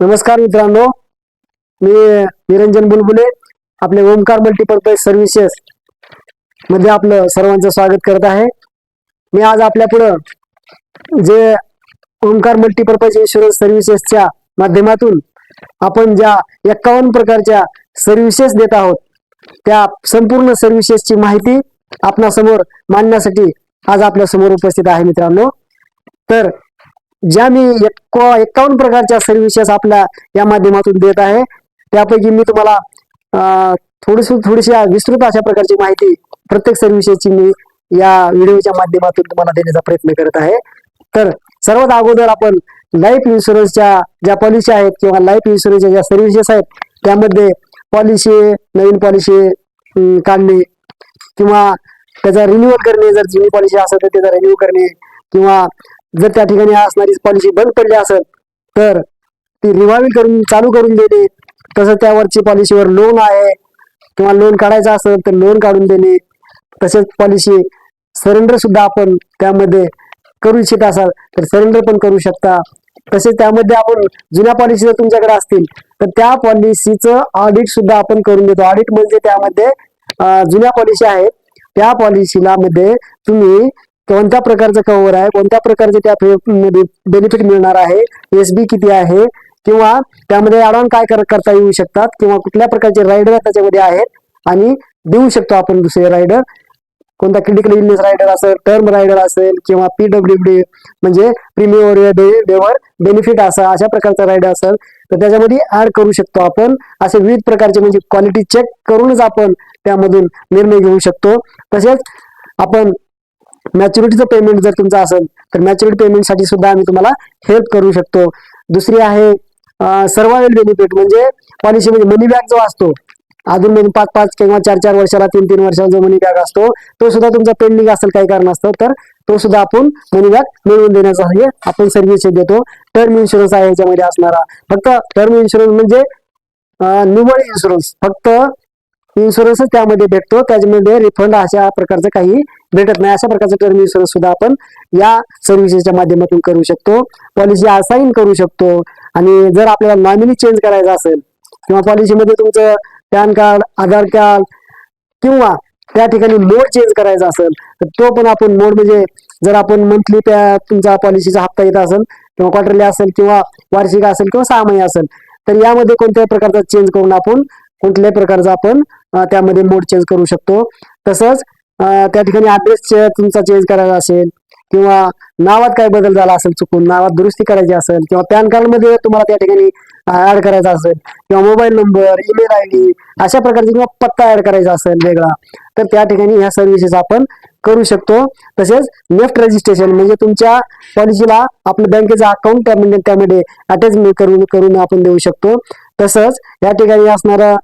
नमस्कार मित्रांनो. मी निरंजन बुलबुले आपले ओमकार मल्टीपर्पज सर्व्हिसेस मध्ये आपलं सर्वांचं स्वागत करत आहे. मी आज आपल्या पुढं जे ओमकार मल्टीपर्पज इन्शुरन्स सर्व्हिसेसच्या माध्यमातून आपण ज्या एक्कावन्न प्रकारच्या सर्व्हिसेस देत आहोत त्या संपूर्ण सर्व्हिसेसची माहिती आपणासमोर मांडण्यासाठी आज आपल्यासमोर उपस्थित आहे मित्रांनो. तर ज्या मी एक्कावन्न प्रकारच्या सर्व्हिसेस आपल्या या माध्यमातून देत आहे त्यापैकी मी तुम्हाला थोडीशी थोडीशी विस्तृत अशा प्रकारची माहिती प्रत्येक सर्व्हिसेसची मी या व्हिडिओच्या माध्यमातून तुम्हाला देण्याचा प्रयत्न करत आहे. तर सर्वात अगोदर आपण लाईफ इन्शुरन्सच्या ज्या पॉलिसी आहेत किंवा लाईफ इन्शुरन्सच्या ज्या सर्व्हिसेस आहेत त्यामध्ये पॉलिसी नवीन पॉलिसी काढणे किंवा त्याचा रिन्युअल करणे जर जुनी पॉलिसी असेल तर त्याचा रिन्यू करणे किंवा जर त्या ठिकाणी असणारी पॉलिसी बंद पडली असेल तर ती रिवायवल करून चालू करून देणे तसंच त्यावरची पॉलिसीवर लोन आहे किंवा लोन काढायचं असेल तर लोन काढून देणे तसेच पॉलिसी सरेंडर सुद्धा आपण त्यामध्ये करू इच्छित असाल तर सरेंडर पण करू शकता. तसेच त्यामध्ये आपण जुन्या पॉलिसी जर तुमच्याकडे असतील तर त्या पॉलिसीचं ऑडिट सुद्धा आपण करून देतो. ऑडिट म्हणजे त्यामध्ये जुन्या पॉलिसी आहेत त्या पॉलिसीला मध्ये तुम्ही कोणत्या प्रकारचं कव्हर आहे? कोणत्या प्रकारचे त्या बेनिफिट मिळणार आहे? एस बी किती आहे? किंवा त्यामध्ये ऍड काय कर- करता येऊ शकतात? किंवा कुठल्या प्रकारचे रायडर त्याच्यामध्ये आहेत? आणि देऊ शकतो आपण दुसरे रायडर कोणता क्रिटिकल इलनेस रायडर असेल टर्म रायडर असेल किंवा पीडब्ल्यू डी म्हणजे प्रीमियर डेवर बेनिफिट असा अशा प्रकारचा रायडर असेल तर त्याच्यामध्ये ऍड करू शकतो आपण. असे विविध प्रकारचे म्हणजे क्वालिटी चेक करूनच आपण त्यामधून निर्णय घेऊ शकतो. तसेच आपण मॅच्युरिटीचं पेमेंट जर तुमचं असेल तर मॅच्युरिटी पेमेंटसाठी सुद्धा आम्ही तुम्हाला हेल्प करू शकतो. दुसरी आहे सर्वायवल बेनिफिट म्हणजे पॉलिसी म्हणजे मनी बॅग जो असतो अजून म्हणजे पाच पाच किंवा चार चार वर्षाला तीन तीन वर्षाला जो मनी बॅग असतो तो सुद्धा तुमचा पेंडिंग असेल काही कारण असतं तर तो सुद्धा आपण मनी बॅग मिळवून देण्याचा आपण सर्व्हिस देतो. टर्म इन्शुरन्स आहे याच्यामध्ये असणारा. फक्त टर्म इन्शुरन्स म्हणजे निवळ इन्शुरन्स फक्त इन्शुरन्सच त्यामध्ये भेटतो. त्याच्यामध्ये रिफंड अशा प्रकारचं काही भेटत नाही. अशा प्रकारचं टर्म इन्शुरन्स सुद्धा आपण या सर्व्हिसेसच्या माध्यमातून करू शकतो. पॉलिसी असाईन करू शकतो. आणि जर आपल्याला नॉमिनी चेंज करायचा असेल किंवा पॉलिसीमध्ये तुमचं पॅन कार्ड आधार कार्ड किंवा त्या ठिकाणी मोड चेंज करायचा असेल तर तो पण आपण मोड म्हणजे जर आपण मंथली त्या तुमचा पॉलिसीचा हप्ता येत असेल किंवा क्वार्टरली असेल किंवा वार्षिक असेल किंवा सहा महिने असेल तर यामध्ये कोणत्याही प्रकारचा चेंज करून आपण कुठल्याही प्रकारचा आपण त्यामध्ये मोड चेंज करू शकतो. तसंच त्या ठिकाणी ऍड्रेस तुमचा चेंज करायचा असेल किंवा नावात काय बदल झाला असेल चुकून नावात दुरुस्ती करायची असेल किंवा पॅन कार्डमध्ये तुम्हाला त्या ठिकाणी ऍड करायचा असेल किंवा mobile number email I D अशा प्रकारचे किंवा पत्ता ऍड करायचा असेल वेगळा तर त्या ठिकाणी ह्या सर्व्हिसेस आपण करू शकतो. तसेच नेफ्ट रजिस्ट्रेशन म्हणजे तुमच्या पॉलिसीला आपल्या बँकेचं अकाउंट त्यामध्ये त्यामध्ये अटॅच करून करून आपण देऊ शकतो. तसंच या ठिकाणी असणारा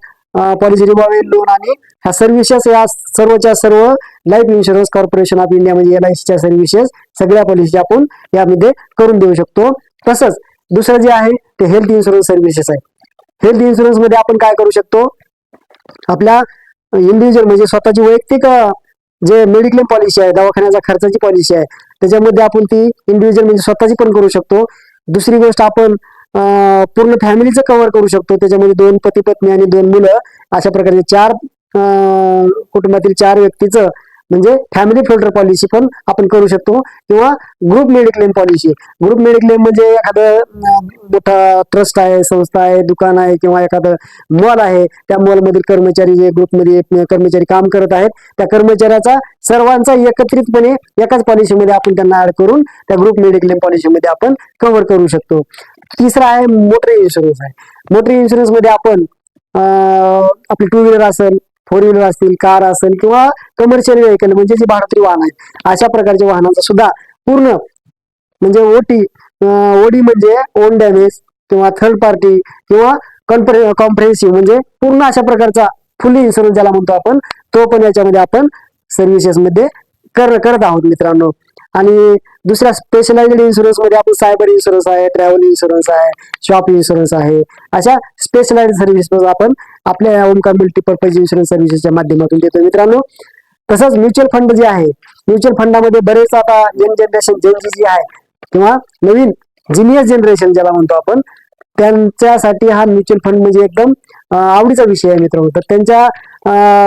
पॉलिसी रिवॉल्विंग लोन आणि ह्या सर्व्हिसेस या सर्वच्या सर्व life insurance corporation of India म्हणजे एल आय सीच्या सर्व्हिसेस सगळ्या पॉलिसी आपण यामध्ये करून देऊ शकतो. तसंच दुसरं जे आहे ते हेल्थ इन्शुरन्स सर्व्हिसेस आहे. हेल्थ इन्शुरन्समध्ये आपण काय करू शकतो? आपल्या इंडिव्हिज्युअल म्हणजे स्वतःची वैयक्तिक जे मेडिक्लेम पॉलिसी आहे दवाखान्याच्या खर्चाची पॉलिसी आहे त्याच्यामध्ये आपण ती इंडिव्हिज्युअल म्हणजे स्वतःची पण करू शकतो. दुसरी गोष्ट आपण पूर्ण फॅमिलीचं कव्हर करू शकतो. त्याच्यामध्ये दोन पती पत्नी आणि दोन मुलं. अशा प्रकारचे चार कुटुंबातील चार व्यक्तीचं म्हणजे फॅमिली फिल्टर पॉलिसी पण आपण करू शकतो. किंवा group mediclaim policy group mediclaim म्हणजे एखादं मोठा ट्रस्ट आहे संस्था आहे दुकान आहे किंवा एखादं मॉल आहे. त्या मॉलमधील कर्मचारी जे ग्रुपमध्ये कर्मचारी काम करत आहेत त्या कर्मचाऱ्याचा सर्वांचा एकत्रितपणे एकाच पॉलिसीमध्ये आपण त्यांना ऍड करून त्या ग्रुप मेडिक्लेम पॉलिसीमध्ये आपण कव्हर करू शकतो. तिसरा आहे मोटर इन्शुरन्स आहे. मोटर इन्शुरन्समध्ये आपण आपली टू व्हीलर असेल फोर व्हीलर असतील कार असेल किंवा कमर्शियल व्हेकल म्हणजे जी भारतीय वाहन आहेत अशा प्रकारच्या वाहनांचा सुद्धा पूर्ण म्हणजे ओटी ओडी म्हणजे ओन डॅमेज किंवा थर्ड पार्टी किंवा कॉम्प्रेन्सिव्ह म्हणजे पूर्ण अशा प्रकारचा फुल्ली इन्शुरन्स ज्याला म्हणतो आपण तो पण याच्यामध्ये आपण सर्व्हिसेस मध्ये कर करत आहोत मित्रांनो. आणि दुसऱ्या स्पेशलाइज्ड इन्शुरन्समध्ये आपण सायबर इन्शुरन्स आहे ट्रॅव्हल इन्शुरन्स आहे शॉप इन्शुरन्स आहे. अशा स्पेशलाइज सर्व्हिस आपण आपल्या ओमकार मल्टीपर्पज इन्शुरन्स सर्व्हिसेसच्या माध्यमातून देतो मित्रांनो तसंच म्युच्युअल फंड जे आहे म्युच्युअल फंडामध्ये बरेच आता यंग जनरेशन जेनजी जी आहे किंवा नवीन जिनियस जनरेशन ज्याला म्हणतो आपण त्यांच्यासाठी हा म्युच्युअल फंड म्हणजे एकदम आवडीचा विषय आहे मित्रांनो. तर त्यांच्या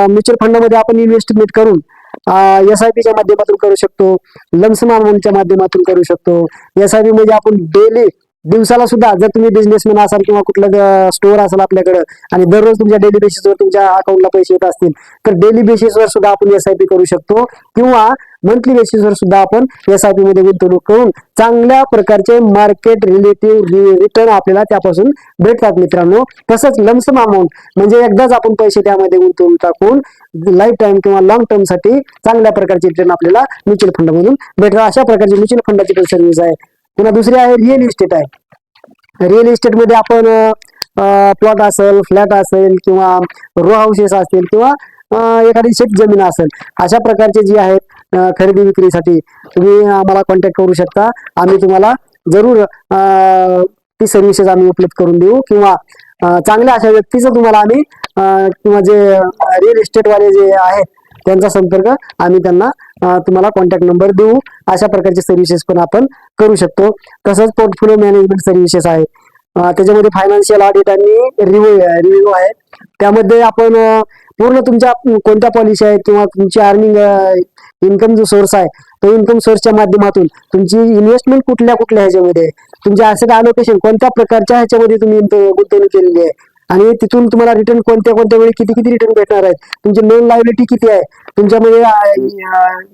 म्युच्युअल फंडामध्ये आपण इन्व्हेस्टमेंट करून एस आय पीच्या माध्यमातून करू शकतो. लमसम अमाऊंटच्या माध्यमातून करू शकतो. एस आय पी म्हणजे आपण डेली दिवसाला सुद्धा जर तुम्ही बिझनेसमॅन असाल किंवा कुठलं स्टोअर असेल आपल्याकडे आणि दररोज तुमच्या डेली बेसिसवर तुमच्या अकाउंटला पैसे येत असतील तर डेली बेसिसवर सुद्धा आपण एस आय पी करू शकतो. किंवा मंथली बेसिसवर सुद्धा आपण एस आय पी मध्ये गुंतवणूक करून चांगल्या प्रकारचे मार्केट रिलेटिव्ह रिटर्न आपल्याला त्यापासून भेटतात मित्रांनो. तसंच लमसम अमाऊंट म्हणजे एकदाच आपण पैसे त्यामध्ये गुंतवून टाकून लाईफ टाईम किंवा लॉंग टर्मसाठी चांगल्या प्रकारचे रिटर्न आपल्याला म्युच्युअल फंडमधून भेटतात. अशा प्रकारची म्युच्युअल फंडाची पण सर्व्हिस आहे. पुन्हा दुसरी आहे रिअल इस्टेट आहे. रिअल इस्टेटमध्ये आपण प्लॉट असेल फ्लॅट असेल किंवा रो हाऊसेस असतील किंवा एखादी शेत जमीन असेल अशा प्रकारचे जी आहेत खरेदी विक्रीसाठी तुम्ही आम्हाला कॉन्टॅक्ट करू शकता. आम्ही तुम्हाला जरूर ती सर्व्हिसेस आम्ही उपलब्ध करून देऊ किंवा चांगल्या अशा व्यक्तीचं तुम्हाला आम्ही किंवा जे रिअल इस्टेटवाले जे आहेत त्यांचा संपर्क आम्ही त्यांना तुम्हाला कॉन्टॅक्ट नंबर देऊ. अशा प्रकारचे सर्व्हिसेस पण आपण करू शकतो. तसंच पोर्टफोलिओ मॅनेजमेंट सर्व्हिसेस आहे. त्याच्यामध्ये फायनान्शियल ऑडिट आणि रिव्ह्यू रिव्ह्यू आहे त्यामध्ये आपण पूर्ण तुमच्या कोणत्या पॉलिसी आहेत किंवा तुमची अर्निंग इन्कम जो सोर्स आहे तो इन्कम सोर्सच्या माध्यमातून तुमची इन्व्हेस्टमेंट कुठल्या कुठल्या ह्याच्यामध्ये तुमचे असेट अलोकेशन कोणत्या प्रकारच्या ह्याच्यामध्ये तुम्ही गुंतवणूक केलेली आहे? आणि तिथून तुम्हाला रिटर्न कोणत्या कोणत्या वेळी किती किती रिटर्न भेटणार आहेत? तुमची लोन लायबिलिटी किती आहे? तुमच्यामध्ये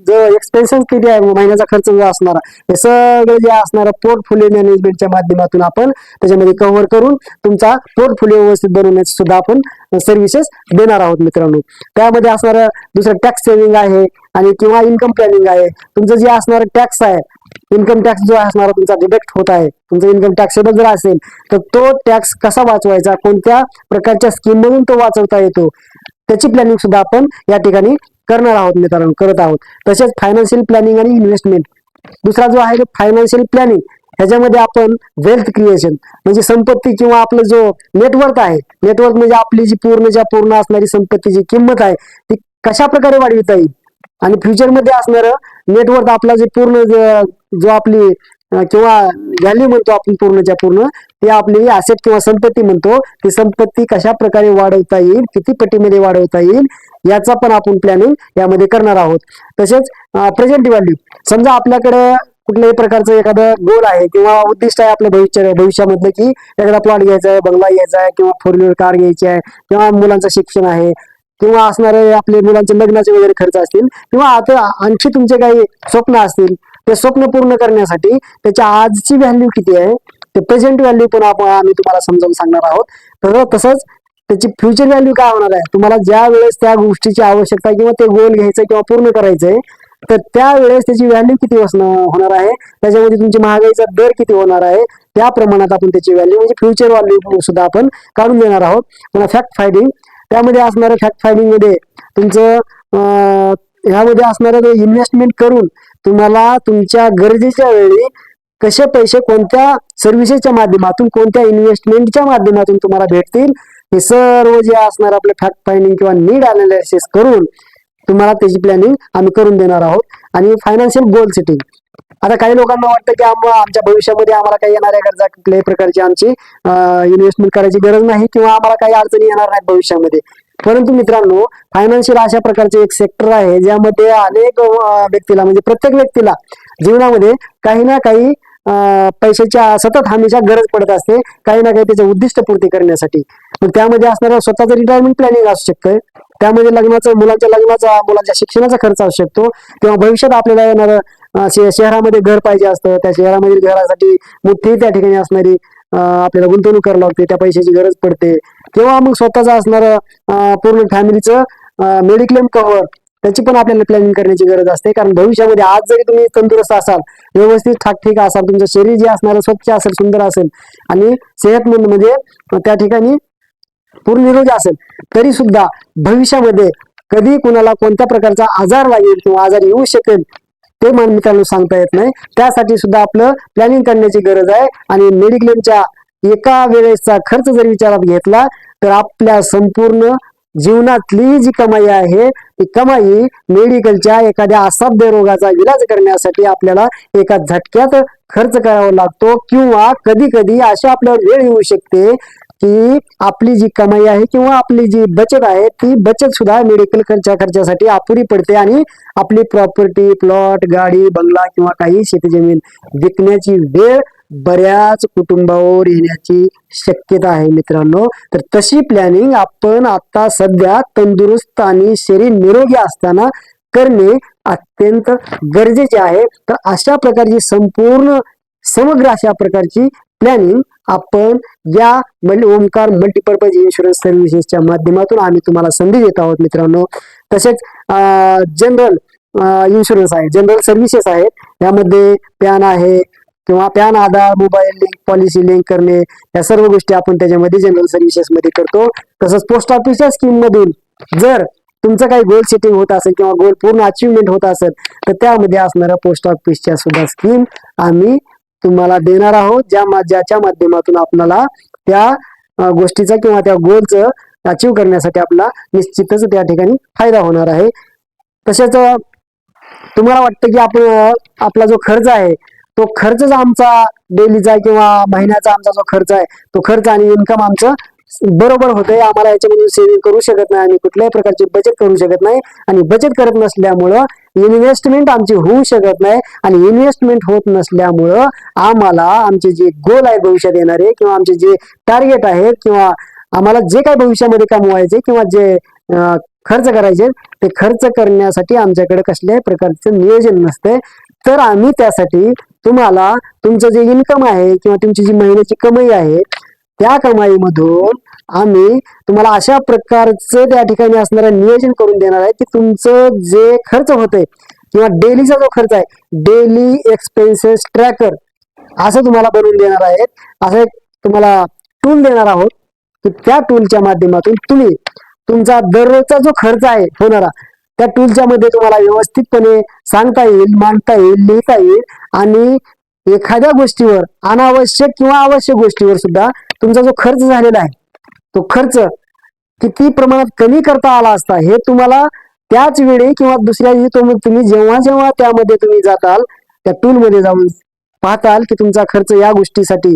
जो एक्सपेन्सेस किती आहे? महिन्याचा खर्च जो असणारा हे सगळं जे असणारा पोर्टफोलिओ मॅनेजमेंटच्या माध्यमातून आपण त्याच्यामध्ये कव्हर करून तुमचा पोर्टफोलिओ व्यवस्थित बनवण्याची सुद्धा आपण सर्व्हिसेस देणार आहोत मित्रांनो. त्यामध्ये असणारं दुसरं टॅक्स सेव्हिंग आहे आणि किंवा इन्कम प्लॅनिंग आहे. तुमचं जे असणारं टॅक्स आहे इन्कम टॅक्स जो असणारा तुमचा डिडक्ट होत आहे तुमचा इन्कम टॅक्सेबल जर असेल तर तो टॅक्स कसा वाचवायचा? कोणत्या प्रकारच्या स्कीम मधून तो वाचवता येतो? त्याची प्लॅनिंग सुद्धा आपण या ठिकाणी करणार आहोत मित्रांनो करत आहोत. तसेच फायनान्शियल प्लॅनिंग आणि इन्व्हेस्टमेंट दुसरा जो आहे फायनान्शियल प्लॅनिंग ह्याच्यामध्ये आपण वेल्थ क्रिएशन म्हणजे संपत्ती किंवा आपलं जो नेटवर्क आहे नेटवर्क म्हणजे आपली जी पूर्ण ज्या पूर्ण असणारी संपत्तीची किंमत आहे ती कशा प्रकारे वाढविता येईल? आणि फ्युचरमध्ये असणार नेटवर्क आपला जे पूर्ण जो आपली किंवा व्हॅल्यू म्हणतो आपण पूर्णच्या पूर्ण ते आपली असेट किंवा संपत्ती म्हणतो ती संपत्ती कशा प्रकारे वाढवता येईल किती पटीमध्ये वाढवता येईल याचा पण आपण प्लॅनिंग यामध्ये करणार आहोत. तसेच प्रेझेंट व्हॅल्यू समजा आपल्याकडे कुठल्याही प्रकारचं एखादं गोल आहे किंवा उद्दिष्ट आहे आपल्या भविष्य भविष्यामधलं की एखादा प्लॉट घ्यायचा आहे बंगला घ्यायचा आहे किंवा फोर व्हीलर कार घ्यायची आहे किंवा मुलांचं शिक्षण आहे किंवा असणारे आपले मुलांचे लग्नाचे वगैरे खर्च असतील किंवा आता आणखी तुमचे काही स्वप्न असतील ते स्वप्न पूर्ण करण्यासाठी त्याच्या आजची व्हॅल्यू किती आहे? ते प्रेझेंट व्हॅल्यू पण आपण आम्ही तुम्हाला समजावून सांगणार आहोत. तर तसंच त्याची फ्युचर व्हॅल्यू काय होणार आहे? तुम्हाला ज्या वेळेस त्या गोष्टीची आवश्यकता किंवा ते गोल घ्यायचं किंवा पूर्ण करायचंय तर त्यावेळेस त्याची व्हॅल्यू किती होणार आहे? त्याच्यामध्ये तुमची महागाईचा दर किती होणार आहे? त्या प्रमाणात आपण त्याची व्हॅल्यू म्हणजे फ्युचर व्हॅल्यू सुद्धा आपण काढून देणार आहोत. पुन्हा फॅक्ट फायडिंग त्यामध्ये असणाऱ्या फॅक्ट फायडिंगमध्ये तुमचं ह्यामध्ये असणारं इन्व्हेस्टमेंट करून तुम्हाला तुमच्या गरजेच्या वेळी कसे पैसे कोणत्या सर्व्हिसेसच्या माध्यमातून कोणत्या इन्व्हेस्टमेंटच्या माध्यमातून तुम्हाला भेटतील हे सर्व जे असणार आपले फॅक्ट फायडिंग किंवा नीड अनालिसिस करून तुम्हाला त्याची प्लॅनिंग आम्ही करून देणार आहोत. आणि फायनान्शियल गोल सेटिंग आता काही लोकांना वाटतं की आमच्या भविष्यामध्ये आम्हाला काही येणाऱ्या गरजा कुठल्याही प्रकारची आमची इन्व्हेस्टमेंट करायची गरज नाही किंवा आम्हाला काही अडचणी येणार नाहीत भविष्यामध्ये. परंतु मित्रांनो फायनान्शियल अशा प्रकारचे एक सेक्टर आहे ज्यामध्ये अनेक व्यक्तीला म्हणजे प्रत्येक व्यक्तीला जीवनामध्ये काही ना काही पैशाच्या सतत हमीच्या गरज पडत असते काही ना काही त्याचे उद्दिष्ट पूर्ती करण्यासाठी. मग त्यामध्ये असणारं स्वतःचं रिटायरमेंट प्लॅनिंग असू शकतं. त्यामध्ये लग्नाचं मुलांच्या लग्नाचा मुलांच्या शिक्षणाचा खर्च असू शकतो. किंवा भविष्यात आपल्याला येणार शहरामध्ये घर पाहिजे असतं. त्या शहरामधील घरासाठी मोठी त्या ठिकाणी असणारी आपल्याला गुंतवणूक करावी लागते. त्या पैशाची गरज पडते. किंवा मग स्वतःचं असणारं पूर्ण फॅमिलीचं मेडिक्लेम कव्हर त्याची पण आपल्याला प्लॅनिंग करण्याची गरज असते. कारण भविष्यामध्ये आज जरी तुम्ही तंदुरुस्त असाल व्यवस्थित ठाकठीक असाल तुमचं शरीर जे असणार स्वच्छ असेल सुंदर असेल आणि सेहतमंद म्हणजे त्या ठिकाणी पूर्ण निरोगी असेल तरी सुद्धा भविष्यामध्ये कधी कुणाला कोणत्या प्रकारचा आजार लागेल किंवा आजार येऊ शकेल ते मान मित्रांनो सांगता येत नाही. त्यासाठी सुद्धा आपलं प्लॅनिंग करण्याची गरज आहे आणि मेडिक्लेमच्या एका वेळेसचा खर्च जर विचारात घेतला तर आपल्या संपूर्ण जीवनातली जी कमाई आहे ती कमाई मेडिकलच्या एखाद्या असाध्य रोगाचा इलाज करण्यासाठी आपल्याला एका झटक्यात खर्च करावा लागतो किंवा कधी कधी अशा आपल्यावर वेळ येऊ शकते की आपली जी कमाई आहे किंवा आपली जी बचत आहे ती बचत सुद्धा मेडिकल खर्चा खर्चासाठी अपुरी पडते आणि आपली प्रॉपर्टी प्लॉट गाडी बंगला किंवा काही शेती जमीन विकण्याची वेळ बऱ्याच कुटुंबावर येण्याची शक्यता आहे मित्रांनो. तर तशी प्लॅनिंग आपण आता सध्या तंदुरुस्त आणि शरीर निरोगी असताना करणे अत्यंत गरजेचे आहे. तर अशा प्रकारची संपूर्ण समग्र अशा प्रकारची प्लॅनिंग आपण या मल्टी ओमकार मल्टीपर्पज इन्शुरन्स सर्व्हिसेसच्या माध्यमातून आम्ही तुम्हाला संधी देत आहोत मित्रांनो. तसेच जनरल इन्शुरन्स आहे जनरल सर्व्हिसेस आहेत. यामध्ये पॅन आहे किंवा PAN Aadhaar mobile link policy link करणे या सर्व गोष्टी आपण त्याच्यामध्ये जनरल सर्व्हिसेस मध्ये करतो. तसंच पोस्ट ऑफिसच्या स्कीम मधून जर तुमचं काही गोल सेटिंग होत असेल किंवा गोल पूर्ण अचिव्हमेंट होत असेल तर त्यामध्ये असणाऱ्या पोस्ट ऑफिसच्या सुद्धा स्कीम आम्ही तुम्हाला देणार आहोत. ज्या ज्याच्या माध्यमातून आपल्याला त्या गोष्टीचा किंवा त्या गोलचं अचीव करण्यासाठी आपला निश्चितच त्या ठिकाणी फायदा होणार आहे. तसेच तुम्हाला वाटतं की आपण आपला जो खर्च आहे तो खर्चच आमचा डेलीचा किंवा महिन्याचा आमचा जो खर्च आहे तो खर्च आणि इन्कम आमचं बरोबर होतंय. आम्हाला याच्यामधून सेव्हिंग करू शकत नाही आणि कुठल्याही प्रकारची बचत करू शकत नाही. आणि बचत करत नसल्यामुळं इन्व्हेस्टमेंट आमची होऊ शकत नाही आणि इन्व्हेस्टमेंट होत नसल्यामुळं आम्हाला आमचे जे गोल आहे भविष्यात येणारे किंवा आमचे जे टार्गेट आहेत किंवा आम्हाला जे काही भविष्यामध्ये कमवायचे किंवा जे खर्च करायचे ते खर्च करण्यासाठी आमच्याकडे कसल्याही प्रकारचं नियोजन नसते तर आम्ही त्यासाठी तुम्हाला तुमचं जे इन्कम आहे किंवा तुमची जी महिन्याची कमाई आहे त्या कमाईमधून आम्ही तुम्हाला अशा प्रकारचं त्या ठिकाणी असणारं नियोजन करून देणार आहे की तुमचं जे खर्च होतंय किंवा डेलीचा जो खर्च आहे डेली एक्सपेन्सेस ट्रॅकर असं तुम्हाला बनवून देणार आहेत. असं एक तुम्हाला टूल देणार आहोत की त्या टूलच्या माध्यमातून तुम्ही तुमचा दररोजचा जो खर्च आहे होणारा त्या टूलच्या मध्ये तुम्हाला व्यवस्थितपणे सांगता येईल मांडता येईल लिहिता येईल आणि एखाद्या गोष्टीवर अनावश्यक किंवा आवश्यक गोष्टीवर सुद्धा तुमचा जो खर्च झालेला आहे तो खर्च किती प्रमाणात कमी करता आला असता हे तुम्हाला त्याच वेळी किंवा दुसऱ्या दिवशी तुम्ही जेव्हा जेव्हा त्यामध्ये तुम्ही जाताल त्या टूल मध्ये जाऊन पाहताल की तुमचा खर्च या गोष्टीसाठी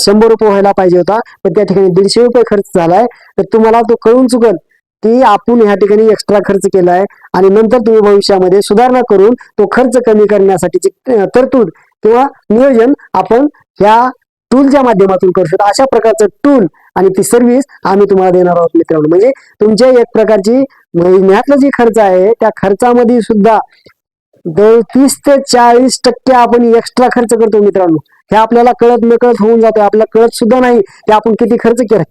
शंभर रुपये व्हायला पाहिजे होता. पण त्या ठिकाणी दीडशे रुपये खर्च झालाय. तर तुम्हाला तो कळून चुकल. की आपण ह्या ठिकाणी एक्स्ट्रा खर्च केलाय आणि नंतर तुम्ही भविष्यामध्ये सुधारणा करून तो खर्च कमी करण्यासाठीची तरतूद किंवा नियोजन आपण ह्या टूलच्या माध्यमातून करू शकतो. अशा प्रकारचं टूल आणि ती सर्व्हिस आम्ही तुम्हाला देणार आहोत मित्रांनो. म्हणजे तुमच्या एक प्रकारची म्हणजे महिन्यातला जी खर्च आहे त्या खर्चामध्ये सुद्धा तीस ते चाळीस टक्के आपण एक्स्ट्रा खर्च करतो मित्रांनो. हे आपल्याला कळत नकळत होऊन जातं आपल्याला कळत सुद्धा नाही की आपण किती खर्च केला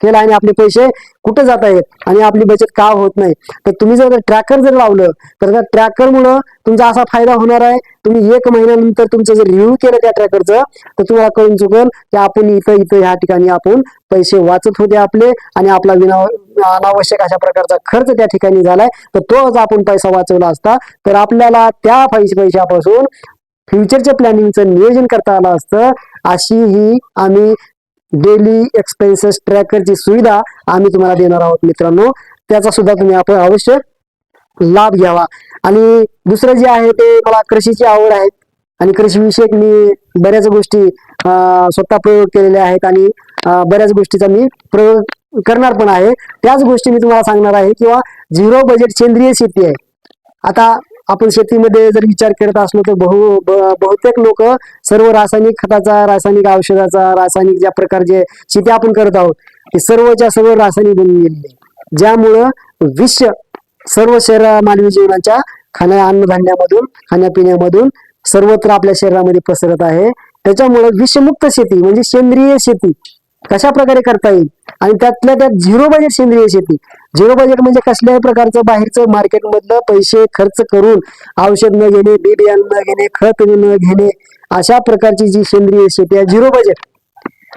केला आणि आपले पैसे कुठे जात आहेत आणि आपली बचत का होत नाही? तर तुम्ही जर ट्रॅकर जर लावलं तर त्या ट्रॅकरमुळं तुमचा असा फायदा होणार आहे. तुम्ही एक महिन्यानंतर तुमचं जर रिव्ह्यू केलं त्या ट्रॅकरचं तर तुम्हाला कळून चुकल की आपण इथं इथं ह्या ठिकाणी आपण पैसे वाचत होते आपले आणि आपला विना अनावश्यक अशा प्रकारचा खर्च त्या ठिकाणी झालाय. तर तो जर आपण पैसा वाचवला असता. तर आपल्याला त्या पैसे पैशापासून फ्युचरच्या प्लॅनिंगचं नियोजन करता आलं असतं. अशी ही आम्ही डेली एक्सपेन्सेस ट्रॅकरची सुविधा आम्ही तुम्हाला देणार आहोत मित्रांनो. त्याचा सुद्धा तुम्ही आपण अवश्य लाभ घ्यावा. आणि दुसरं जे आहे ते मला कृषीची आवड आहे आणि कृषीविषयक मी बऱ्याच गोष्टी स्वतः प्रयोग केलेल्या आहेत आणि बऱ्याच गोष्टीचा मी प्रयोग करणार पण आहे. त्याच गोष्टी मी तुम्हाला सांगणार आहे किंवा झिरो बजेट सेंद्रिय शेती आहे. आता आपण शेतीमध्ये जर विचार करत असलो तर बहु बहुतेक लोक सर्व रासायनिक खताचा रासायनिक औषधाचा रासायनिक ज्या प्रकारचे शेती आपण करत आहोत ते सर्वच्या सर्व रासायनिक बनून गेलेले ज्यामुळं विष सर्व शरीर मानवी जीवनाच्या खाण्या अन्नधान्यामधून खाण्यापिण्यामधून सर्वत्र आपल्या शरीरामध्ये पसरत आहे. त्याच्यामुळे विषमुक्त शेती म्हणजे सेंद्रिय शेती कशा प्रकारे करता येईल? आणि त्यातल्या त्यात झिरो बजेट सेंद्रिय शेती. झिरो बजेट म्हणजे कसल्याही प्रकारचं बाहेरचं मार्केटमधलं पैसे खर्च करून औषध न घेणे बी बियाणं न घेणे खत न घेणे अशा प्रकारची जी सेंद्रिय शेती आहे झिरो बजेट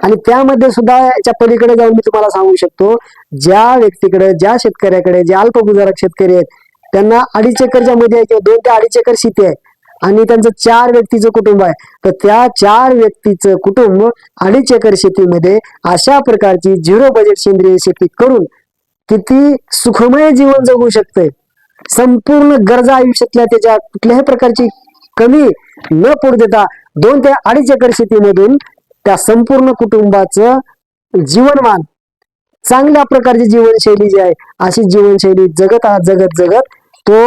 आणि त्यामध्ये सुद्धा याच्या पलीकडे जाऊन मी तुम्हाला सांगू शकतो ज्या व्यक्तीकडे ज्या शेतकऱ्याकडे जे अल्पगुजारक शेतकरी आहेत त्यांना अडीच एकरच्या मध्ये किंवा दोन ते अडीच एकर शेती आहे. आणि त्यांचं चार व्यक्तीचं कुटुंब आहे. तर त्या चार व्यक्तीचं कुटुंब अडीच एकर शेतीमध्ये अशा प्रकारची झिरो बजेट सेंद्रिय शेती करून किती सुखमय जीवन जगू शकते. संपूर्ण गरजा आयुष्यातल्या त्याच्या कुठल्याही प्रकारची कमी न पडू देता दोन ते अडीच एकर शेतीमधून त्या संपूर्ण कुटुंबाचं जीवनमान चांगल्या प्रकारची जीवनशैली जी आहे अशी जीवनशैली जगत आ- जगत जगत तो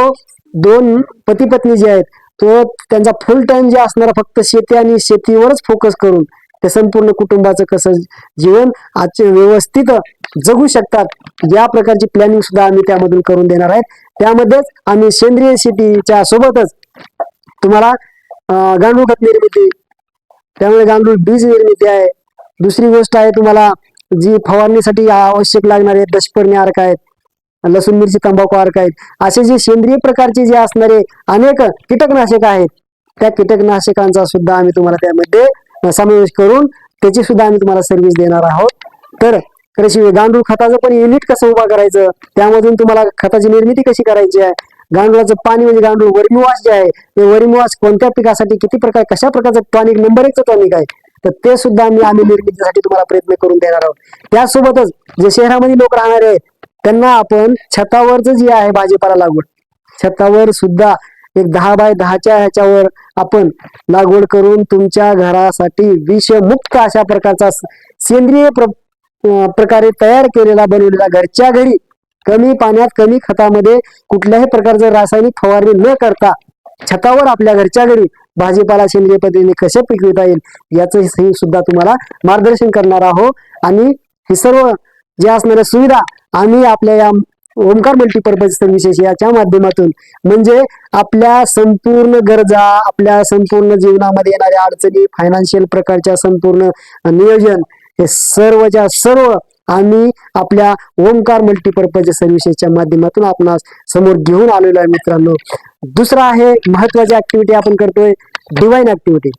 दोन पती पत्नी जे आहेत तो त्यांचा फुल टाइम जे असणारा फक्त शेती आणि शेतीवरच फोकस करून ते संपूर्ण कुटुंबाचं कसं जीवन आजचे व्यवस्थित जगू शकतात या प्रकारची प्लॅनिंग सुद्धा आम्ही त्यामधून करून देणार आहेत त्यामध्येच आम्ही सेंद्रिय शेतीच्या सोबतच तुम्हाला गांडूळ खत निर्मिती त्यामुळे गांडूळ बीज निर्मिती आहे. दुसरी गोष्ट आहे तुम्हाला जी फवारणीसाठी आवश्यक लागणारे दशपर्णी अर्क आहेत लसूण मिरची तंबाखू अर्क आहेत असे जे सेंद्रिय प्रकारचे जे असणारे अनेक कीटकनाशक आहेत त्या कीटकनाशकांचा सुद्धा आम्ही तुम्हाला त्यामध्ये समावेश करून त्याची सुद्धा आम्ही तुम्हाला सर्व्हिस देणार आहोत. तर कृषी गांडूळ खताचं पण युनिट कसं उभा करायचं? त्यामधून तुम्हाला खताची निर्मिती कशी करायची आहे? गांडुळाचं पाणी म्हणजे गांडूळ वरिमवास जे आहे ते वरिमवास कोणत्या पिकासाठी किती प्रकार कशा प्रकारचं टॉनिक नंबर एकचं टॉनिक आहे तर ते सुद्धा आम्ही आम्ही निर्मितीसाठी तुम्हाला प्रयत्न करून देणार आहोत. त्यासोबतच जे शहरामध्ये लोक राहणारे आहेत त्यांना आपण छतावरच जे आहे भाजीपाला लागवड. छतावर सुद्धा एक दहा बाय दहाच्या ह्याच्यावर आपण लागवड करून तुमच्या घरासाठी विषमुक्त अशा प्रकारचा स- सेंद्रिय प्र प्रकारे तयार केलेला बनवलेला घरच्या घरी कमी पाण्यात कमी खतामध्ये कुठल्याही प्रकारचं रासायनिक फवारणी न करता छतावर आपल्या घरच्या घरी भाजीपाला सेंद्रिय पद्धतीने कसे पिकविता येईल याचं सुद्धा तुम्हाला मार्गदर्शन करणार आहोत आणि हे सर्व जे असणाऱ्या सुविधा आम्ही आपल्या या ओमकार मल्टीपर्पज सर्व्हिसेस याच्या माध्यमातून म्हणजे आपल्या संपूर्ण गरजा आपल्या संपूर्ण जीवनामध्ये येणाऱ्या अडचणी फायनान्शियल प्रकारच्या संपूर्ण नियोजन हे सर्वच्या सर्व आम्ही आपल्या ओमकार मल्टीपर्पज सर्व्हिसेसच्या माध्यमातून आपणास समोर घेऊन आलेलो आहे मित्रांनो. दुसरा आहे महत्वाची ऍक्टिव्हिटी आपण करतोय डिवाईन ऍक्टिव्हिटी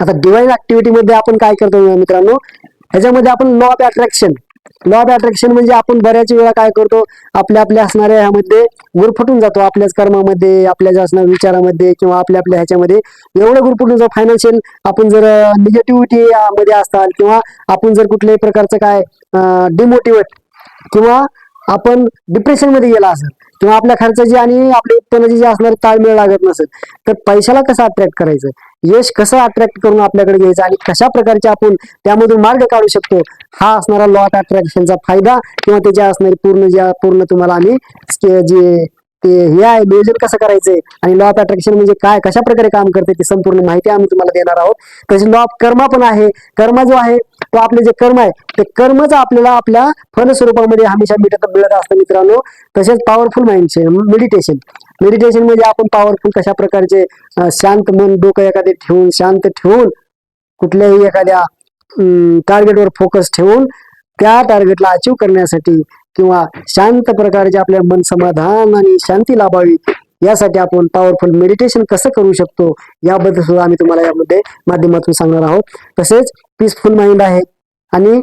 आता डिवाईन ऍक्टिव्हिटी मध्ये आपण काय करतो मित्रांनो? ह्याच्यामध्ये आपण law of attraction law of attraction म्हणजे आपण बऱ्याच वेळा काय करतो आपल्या आपल्या असणाऱ्या ह्यामध्ये गुरफटून जातो आपल्याच कर्मामध्ये आपल्या ज्या असणाऱ्या विचारामध्ये किंवा आपल्या आपल्या ह्याच्यामध्ये. एवढं गुरफटून जातो फायनान्शियल आपण जर निगेटिव्हिटी मध्ये असाल किंवा आपण जर कुठल्याही प्रकारचं काय डिमोटिवेट किंवा आपण डिप्रेशनमध्ये गेला असेल किंवा आपल्या खर्चाची आणि आपल्या उत्पन्नाची जी असणारी ताळमेळ लागत नसेल तर पैशाला कसं अट्रॅक्ट करायचं? यश कसं अट्रॅक्ट करून आपल्याकडे घ्यायचं आणि कशा प्रकारचे आपण त्यामधून मार्ग काढू शकतो हा असणारा लॉ ऑफ अट्रॅक्शनचा फायदा किंवा त्याच्या असणारी पूर्ण ज्या पूर्ण तुम्हाला आम्ही जे ते हे आहे नियोजन कसं करायचंय आणि लॉ ऑफ अट्रॅक्शन म्हणजे काय कशा प्रकारे काम करते ती संपूर्ण माहिती आम्ही तुम्हाला देणार आहोत. तसेच लॉ ऑफ कर्मा पण आहे. कर्म जो आहे तो आपले जे कर्म आहे ते कर्मच आपल्याला आपल्या फल स्वरूपामध्ये हमेशा मिळत मिळत असतं मित्रांनो. तसेच पॉवरफुल माइंडचे मेडिटेशन मेडिटेशन म्हणजे आपण पॉवरफुल कशा प्रकारचे शांत मन डोकं एखादे ठेवून शांत ठेवून कुठल्याही एखाद्या टार्गेटवर फोकस ठेवून त्या टार्गेटला अचीव करण्यासाठी किंवा शांत प्रकारचे आपल्या मन समाधान आणि शांती लाभावी यासाठी आपण पॉवरफुल मेडिटेशन कसं करू शकतो याबद्दल सुद्धा आम्ही तुम्हाला यामध्ये माध्यमातून सांगणार आहोत. तसेच पीसफुल माइंड आहे. आणि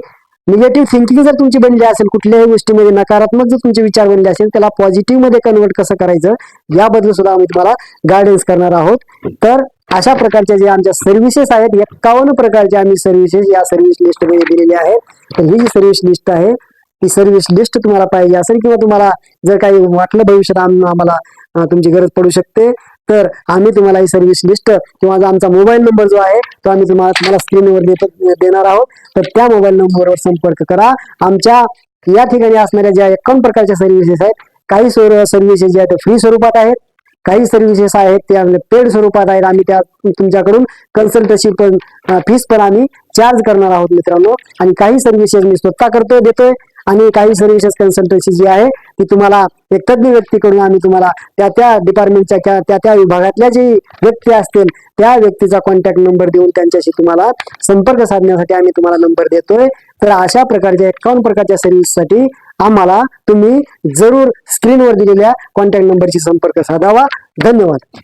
निगेटिव्ह थिंकिंग जर तुमची बनली असेल कुठल्याही गोष्टीमध्ये नकारात्मक जर तुमचे विचार बनले असेल त्याला पॉझिटिव्हमध्ये कन्वर्ट कसं करायचं याबद्दल सुद्धा आम्ही तुम्हाला गायडन्स करणार आहोत. तर अशा प्रकारच्या जे आमच्या सर्व्हिसेस आहेत एक्कावन्न प्रकारच्या आम्ही सर्व्हिसेस या सर्व्हिस लिस्टमध्ये दिलेल्या आहेत. तर ही जी सर्व्हिस लिस्ट आहे ती सर्व्हिस लिस्ट तुम्हाला पाहिजे असेल किंवा तुम्हाला जर काही वाटलं भविष्यात आम्हाला तुमची गरज पडू शकते तर आम्ही तुम्हाला ही सर्व्हिस लिस्ट किंवा आमचा मोबाईल नंबर जो आहे तो आम्ही तुम्हाला तुम्हाला स्क्रीनवर देतो देणार आहोत. तर त्या मोबाईल नंबरवर संपर्क करा. आमच्या या ठिकाणी असणाऱ्या ज्या एकावन्न प्रकारच्या सर्व्हिसेस आहेत काही सर्व्हिसेस ज्या आहेत फ्री स्वरूपात आहेत. काही सर्व्हिसेस आहेत त्या पेड स्वरूपात आहेत. आम्ही त्या तुमच्याकडून कन्सल्टन्सी पण फीस पण आम्ही चार्ज करणार आहोत मित्रांनो. आणि काही सर्व्हिसेस मी स्वतः करतोय देतोय. आणि काही सर्व्हिसेस कन्सल्टन्सी जी आहे की तुम्हाला एक तज्ञ व्यक्तीकडून आम्ही तुम्हाला त्या त्या डिपार्टमेंटच्या त्या त्या त्या विभागातल्या जी व्यक्ती असतील त्या व्यक्तीचा कॉन्टॅक्ट नंबर देऊन त्यांच्याशी तुम्हाला संपर्क साधण्यासाठी आम्ही तुम्हाला नंबर देतोय. तर अशा प्रकारच्या एकावन्न प्रकारच्या सर्व्हिससाठी आम्हाला तुम्ही जरूर स्क्रीनवर दिलेल्या कॉन्टॅक्ट नंबरशी संपर्क साधावा. धन्यवाद.